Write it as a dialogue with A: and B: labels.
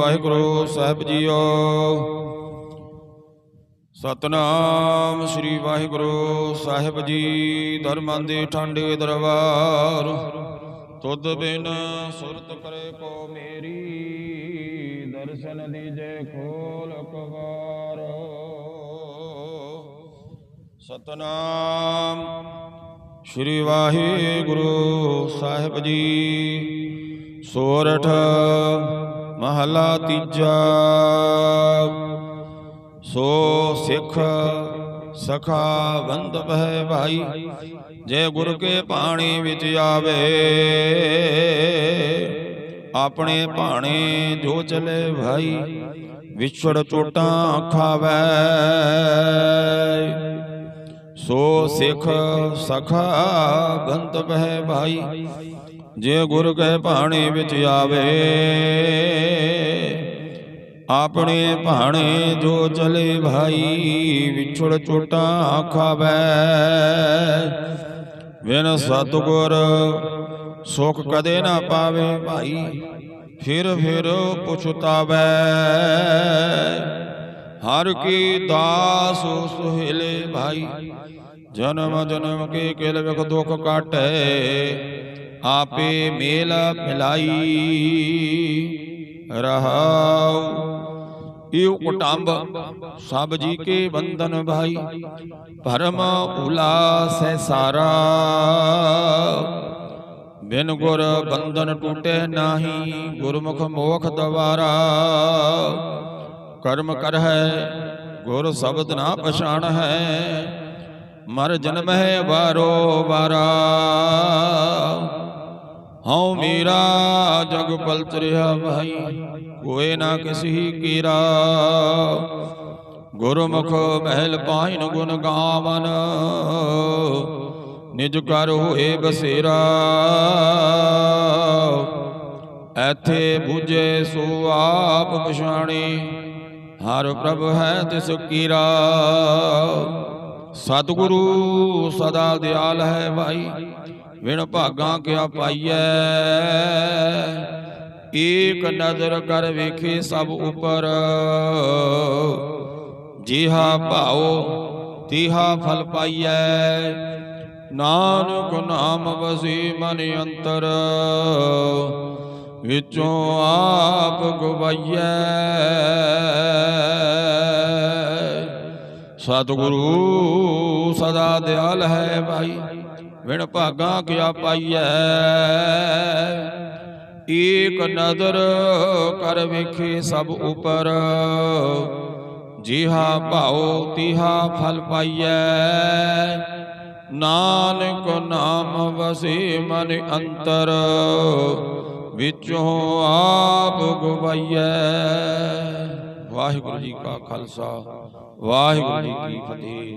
A: ਵਾਹਿਗੁਰੂ ਸਾਹਿਬ ਜੀਓ। ਸਤਨਾਮ ਸ੍ਰੀ ਵਾਹਿਗੁਰੂ ਸਾਹਿਬ ਜੀ, ਧਰਮਾਂ ਦੇ ਠਾਂਡੇ ਦਰਬਾਰ। ਤੁਧ ਬਿਨ ਸੁਰਤ ਕਰੇ ਕੋ ਮੇਰੀ, ਦਰਸ਼ਨ ਦੀਜੇ ਖੋਲ ਕਵਾਰ। ਸਤਨਾਮ ਸ੍ਰੀ ਵਾਹਿਗੁਰੂ ਸਾਹਿਬ ਜੀ, ਸੋਰਠ ਮਹਲਾ ਤੀਜਾ। ਸੋ ਸਿੱਖ ਸਖਾ ਬੰਦਪ ਹੈ ਭਾਈ, ਜੇ ਗੁਰ ਕੇ ਪਾਣੀ ਵਿੱਚ ਆਵੇ, ਆਪਣੇ ਭਾਣੇ ਜੋ ਚਲੇ ਭਾਈ, ਵਿਛੜ ਚੋਟਾਂ ਖਾਵੇ। ਸੋ ਸਿੱਖ ਸਖਾ ਬੰਤ ਹੈ ਭਾਈ ਜੇ ਗੁਰ ਕੇ ਭਾਣੇ ਵਿੱਚ ਆਵੇ, ਆਪਣੇ ਭਾਣੇ ਜੋ ਚਲੇ ਭਾਈ, ਵਿਛੜ ਚੋਟਾਂ ਖਾਵੇ। ਬਿਨ ਸਤਗੁਰ ਸੁਖ ਕਦੇ ਨਾ ਪਾਵੇ ਭਾਈ, ਫਿਰ ਫਿਰ ਪੁਛਤਾਵੇ। ਹਰ ਕੀ ਦਾਸ ਸੁਹਿਲੇ ਭਾਈ, ਜਨਮ ਜਨਮ ਕੇ ਕਿਲ ਵਿਖ ਦੁਖ ਕਾਟੈ। ਆਪੇ ਮੇਲ ਮਿਲਾਈ ਰਹਾਉ। ਇਉ ਕੁਟੰਬ ਸਭ ਜੀ ਕੇ ਬੰਧਨ ਭਾਈ। ਭਰਮ ਉਲਾਸ ਹੈ ਸਾਰਾ। ਬਿਨ ਗੁਰ ਬੰਧਨ ਟੂਟੇ ਨਾਹੀ, ਗੁਰਮੁਖ ਮੋਖ ਦਵਾਰਾ। ਕਰਮ ਕਰ ਹੈ ਗੁਰ ਸ਼ਬਦ ਨਾ ਪਛਾਣ ਹੈ ਮਰ ਜਨਮ ਹੈ ਵਾਰੋ ਵਾਰਾ। ਹਉ ਮੇਰਾ, ਜਗ ਪਲਤ ਰਿਹਾ ਭਾਈ ਕੋਏ ਨਾ ਕਿਸੀ ਕੀਰਾ। ਗੁਰਮੁਖ ਮਹਿਲ ਪਾਇਨ ਗੁਣ ਗਾਵਨ, ਨਿਜ ਕਰ ਹੋਏ ਬਸੇਰਾ। ਐਥੇ 부ਜੇ ਸੋ ਆਪ ਪਛਾਣੇ, ਹਰ ਪ੍ਰਭ ਹੈ ਤਿਸ ਕੀਰਾ। ਸਤਿਗੁਰੂ ਸਦਾ ਦਿਆਲ ਹੈ ਭਾਈ ਵਿਣ ਭਾਗਾਂ ਕਿਆ ਪਾਈਐ? ਏਕ ਨਜ਼ਰ ਕਰ ਵੇਖੇ ਸਭ ਉਪਰ। ਜਿਹਾ ਭਾਉ, ਤਿਹਾ ਫਲ ਪਾਈਐ। ਨਾਨਕ ਨਾਮ ਵਸੀ ਮਨ ਅੰਤਰ। ਵਿੱਚੋਂ ਆਪ ਗਵਾਈਐ। ਸਤਿਗੁਰੂ ਸਦਾ ਦਿਆਲ ਹੈ ਭਾਈ। ਵਿਣ ਭਾਗਾਂ ਕਿਆ ਪਾਈਐ? ਏਕ ਨਦਰ ਕਰ ਵੇਖੇ ਸਭ ਉਪਰ। ਜਿਹਾ ਭਾਉ, ਤਿਹਾ ਫਲ ਪਾਈਐ। ਨਾਨਕ ਨਾਮ ਵਸੇ ਮਨ ਅੰਤਰ। ਵਿੱਚੋਂ ਆਪ ਗਵਾਈਐ। ਵਾਹਿਗੁਰੂ ਜੀ ਕਾ ਖਾਲਸਾ, ਵਾਹਿਗੁਰੂ ਜੀ ਕੀ ਫਤਿਹ।